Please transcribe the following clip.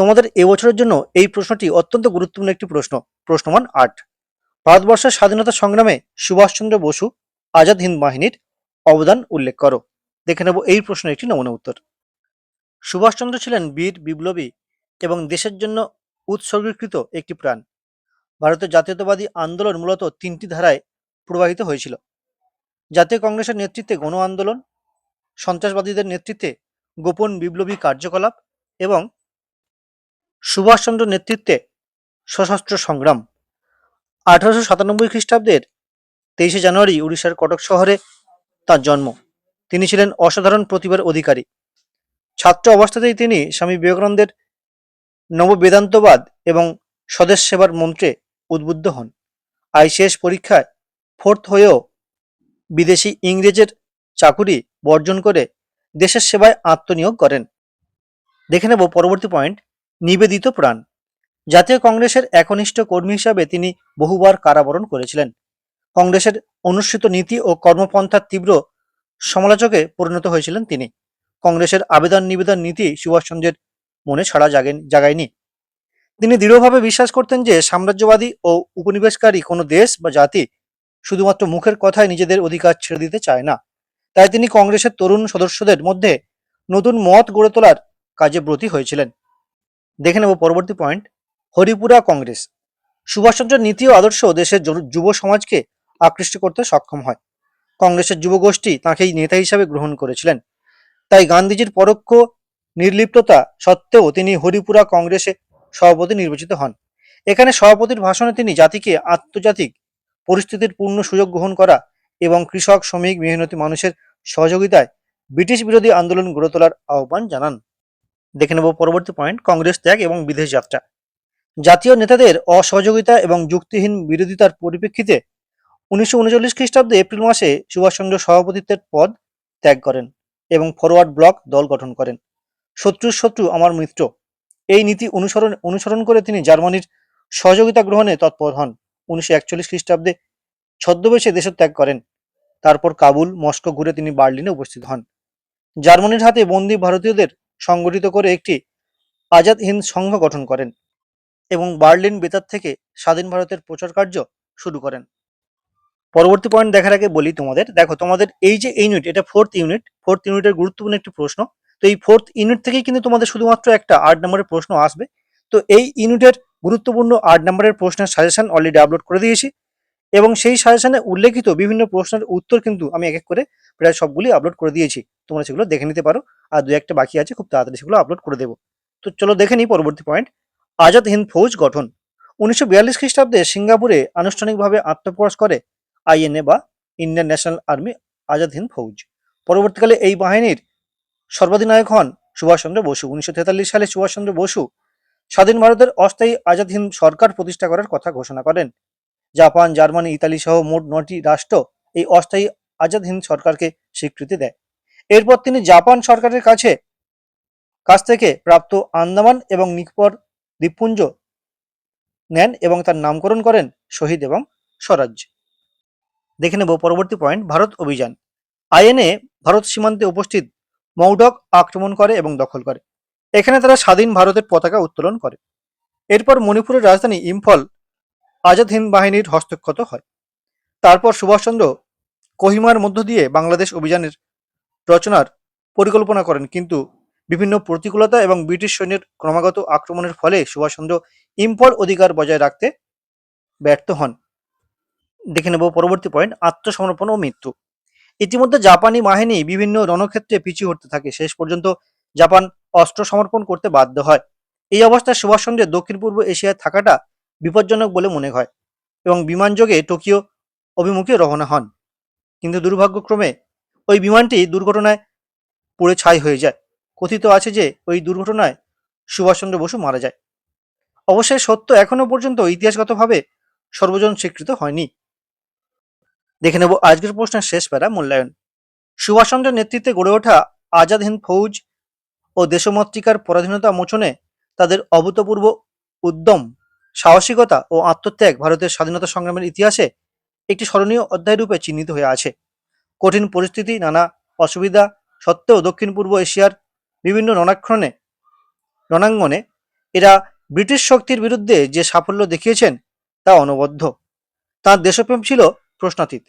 তোমাদের এবছরের জন্য এই প্রশ্নটি অত্যন্ত গুরুত্বপূর্ণ একটি প্রশ্ন প্রশ্নমান আট ভারতবর্ষের স্বাধীনতা সংগ্রামে সুভাষচন্দ্র বসু আজাদ হিন্দ বাহিনীর অবদান উল্লেখ করো। দেখে নেব এই প্রশ্নের একটি নমুনা উত্তর। সুভাষচন্দ্র ছিলেন বীর, বিপ্লবী এবং দেশের জন্য উৎসর্গীকৃত একটি প্রাণ। ভারতের জাতীয়তাবাদী আন্দোলন মূলত তিনটি ধারায় প্রবাহিত হয়েছিল। জাতীয় কংগ্রেসের নেতৃত্বে গণ আন্দোলন, সন্ত্রাসবাদীদের নেতৃত্বে গোপন বিপ্লবী কার্যকলাপ এবং সুভাষচন্দ্র নেতৃত্বে সশস্ত্র সংগ্রাম। আঠারোশো সাতানব্বই খ্রিস্টাব্দের তেইশে জানুয়ারি উড়িষ্যার কটক শহরে তার জন্ম। তিনি ছিলেন অসাধারণ প্রতিভার অধিকারী। ছাত্র অবস্থাতেই তিনি স্বামী বিবেকানন্দের নববেদান্তবাদ এবং স্বদেশ সেবার মন্ত্রে উদ্বুদ্ধ হন। আইসিএস পরীক্ষায় ফোর্থ হয়েও বিদেশি ইংরেজের চাকুরি বর্জন করে দেশের সেবায় আত্মনিয়োগ করেন। দেখে নেব পরবর্তী পয়েন্ট। নিবেদিত প্রাণ। জাতীয় কংগ্রেসের একনিষ্ঠ কর্মী হিসাবে তিনি বহুবার কারাবরণ করেছিলেন। কংগ্রেসের অনুষ্ঠিত নীতি ও কর্মপন্থার তীব্র সমালোচকে পরিণত হয়েছিলেন তিনি। কংগ্রেসের আবেদন নিবেদন নীতি সুভাষচন্দ্রের মনে ছাড়া জাগেন, জাগায়নি। তিনি দৃঢ়ভাবে বিশ্বাস করতেন যে সাম্রাজ্যবাদী ও উপনিবেশকারী কোনো দেশ বা জাতি শুধুমাত্র মুখের কথায় নিজেদের অধিকার ছেড়ে দিতে চায় না। তাই তিনি কংগ্রেসের তরুণ সদস্যদের মধ্যে নতুন মত গড়ে তোলার কাজে ব্রতী হয়েছিলেন। দেখে নেব পরবর্তী পয়েন্ট হরিপুরা কংগ্রেস। সুভাষচন্দ্রের নীতি ও আদর্শ দেশের যুব সমাজকে আকৃষ্ট করতে সক্ষম হয়। কংগ্রেসের যুবগোষ্ঠী তাঁকেই নেতা হিসাবে গ্রহণ করেছিলেন। তাই গান্ধীজির পরোক্ষ নির্লিপ্ততা সত্ত্বেও তিনি হরিপুরা কংগ্রেসে সভাপতি নির্বাচিত হন। এখানে সভাপতির ভাষণে তিনি জাতিকে আন্তর্জাতিক পরিস্থিতির পূর্ণ সুযোগ গ্রহণ করা এবং কৃষক, শ্রমিক, মেহনতি মানুষের সহযোগিতায় ব্রিটিশ বিরোধী আন্দোলন গড়ে তোলার আহ্বান জানান। দেখে নেব পরবর্তী পয়েন্ট কংগ্রেস ত্যাগ এবং বিদেশ যাত্রা। জাতীয় নেতাদের অসহযোগিতা এবং যুক্তিহীন বিরোধিতার পরিপ্রেক্ষিতে উনিশশো উনচল্লিশ খ্রিস্টাব্দে এপ্রিল মাসে সুভাষচন্দ্র সভাপতিত্বের পদ ত্যাগ করেন এবং ফরওয়ার্ড ব্লক দল গঠন করেন। শত্রুর শত্রু আমার মিত্র। এই নীতি অনুসরণ অনুসরণ করে তিনি জার্মানির সহযোগিতা গ্রহণে তৎপর হন। উনিশশো একচল্লিশ খ্রিস্টাব্দে ছদ্মবেশে দেশত্যাগ করেন। তারপর কাবুল, মস্কো ঘুরে তিনি বার্লিনে উপস্থিত হন। জার্মানির হাতে বন্দী ভারতীয়দের সংগঠিত করে একটি আজাদ হিন্দ সংঘ গঠন করেন এবং বার্লিন বেতার থেকে স্বাধীন ভারতের প্রচার কার্য শুরু করেন। পরবর্তী পয়েন্ট দেখার আগে বলি তোমাদের, দেখো তোমাদের এই যে ইউনিট এটা ফোর্থ ইউনিট ফোর্থ ইউনিটের গুরুত্বপূর্ণ একটি প্রশ্ন। তো এই ফোর্থ ইউনিট থেকেই কিন্তু তোমাদের শুধুমাত্র একটা আট নম্বরের প্রশ্ন আসবে। তো এই ইউনিটের গুরুত্বপূর্ণ আট নম্বরের প্রশ্নের সাজেশন অলরেডি আপলোড করে দিয়েছি। এবং সেই সাজেশনে উল্লেখিত বিভিন্ন প্রশ্নের উত্তর কিন্তু আমি এক এক করে প্রায় সবগুলি আপলোড করে দিয়েছি। তোমরা সেগুলো দেখে নিতে পারো। আর দু একটা বাকি আছে, খুব তাড়াতাড়ি সেগুলো আপলোড করে দেবো। তো চলো দেখে নিই পরবর্তী পয়েন্ট আজাদ হিন্দ ফৌজ গঠন। উনিশশো বিয়াল্লিশ খ্রিস্টাব্দে সিঙ্গাপুরে আনুষ্ঠানিকভাবে আত্মপ্রকাশ করে আইএনএ বা Indian National Army Azad Hind Fauj. পরবর্তীকালে এই বাহিনীর সর্বাধিনায়ক হন সুভাষচন্দ্র বসু। উনিশশো তেতাল্লিশ সালে সুভাষচন্দ্র বসু স্বাধীন ভারতের অস্থায়ী আজাদ হিন্দ সরকার প্রতিষ্ঠা করার কথা ঘোষণা করেন। জাপান, জার্মানি, ইতালি সহ মোট নটি রাষ্ট্র এই অস্থায়ী আজাদ হিন্দ সরকারকে স্বীকৃতি দেয়। এরপর তিনি জাপান সরকারের কাছে, কাছ থেকে প্রাপ্ত আন্দামান এবং নিকোবর দ্বীপপুঞ্জ নেন এবং তার নামকরণ করেন শহীদ এবং স্বরাজ। দেখে নেব পরবর্তী পয়েন্ট, ভারত অভিযান। আইএনএ ভারত সীমান্তে উপস্থিত, মৌডক আক্রমণ করে এবং দখল করে। এখানে তারা স্বাধীন ভারতের পতাকা উত্তোলন করে। এরপর মণিপুরের রাজধানী ইম্ফল আজাদ হিন্দ বাহিনীর হস্তক্ষত হয়। তারপর সুভাষচন্দ্র কোহিমার মধ্য দিয়ে বাংলাদেশ অভিযানের রচনার পরিকল্পনা করেন, কিন্তু বিভিন্ন প্রতিকূলতা এবং ব্রিটিশ সৈন্যের ক্রমাগত আক্রমণের ফলে সুভাষচন্দ্র ইম্ফল অধিকার বজায় রাখতে ব্যর্থ হন। দেখে নেব পরবর্তী পয়েন্ট, আত্মসমর্পণ ও মৃত্যু। ইতিমধ্যে জাপানি বাহিনী বিভিন্ন রণক্ষেত্রে পিছু হতে থাকে। শেষ পর্যন্ত জাপান অস্ত্র সমর্পণ করতে বাধ্য হয়। এই অবস্থায় সুভাষচন্দ্রের দক্ষিণ পূর্ব এশিয়ায় থাকাটা বিপজ্জনক বলে মনে হয় এবং বিমানযোগে টোকিও অভিমুখে রওনা হন। কিন্তু দুর্ভাগ্যক্রমে ওই বিমানটি দুর্ঘটনায় পুড়ে ছাই হয়ে যায়। কথিত আছে যে ওই দুর্ঘটনায় সুভাষচন্দ্র বসু মারা যায়। অবশ্যই সত্য এখনও পর্যন্ত ইতিহাসগতভাবে সর্বজন স্বীকৃত হয়নি। দেখে নেব আজকের প্রশ্নের শেষ প্যারা, মূল্যায়ন। সুভাষচন্দ্রের নেতৃত্বে গড়ে ওঠা আজাদ হিন্দ ফৌজ ও দেশমাতৃকার পরাধীনতা মোচনে তাদের অভূতপূর্ব উদ্যম সাহসিকতা ও আত্মত্যাগ ভারতের স্বাধীনতা সংগ্রামের ইতিহাসে একটি স্মরণীয় অধ্যায় রূপে চিহ্নিত হয়ে আছে। কঠিন পরিস্থিতি, নানা অসুবিধা সত্ত্বেও দক্ষিণ পূর্ব এশিয়ার বিভিন্ন রণাক্ষণে, রণাঙ্গনে এরা ব্রিটিশ শক্তির বিরুদ্ধে যে সাফল্য দেখিয়েছেন তা অনবদ্য। তাঁর দেশপ্রেম ছিল প্রশ্নাতীত।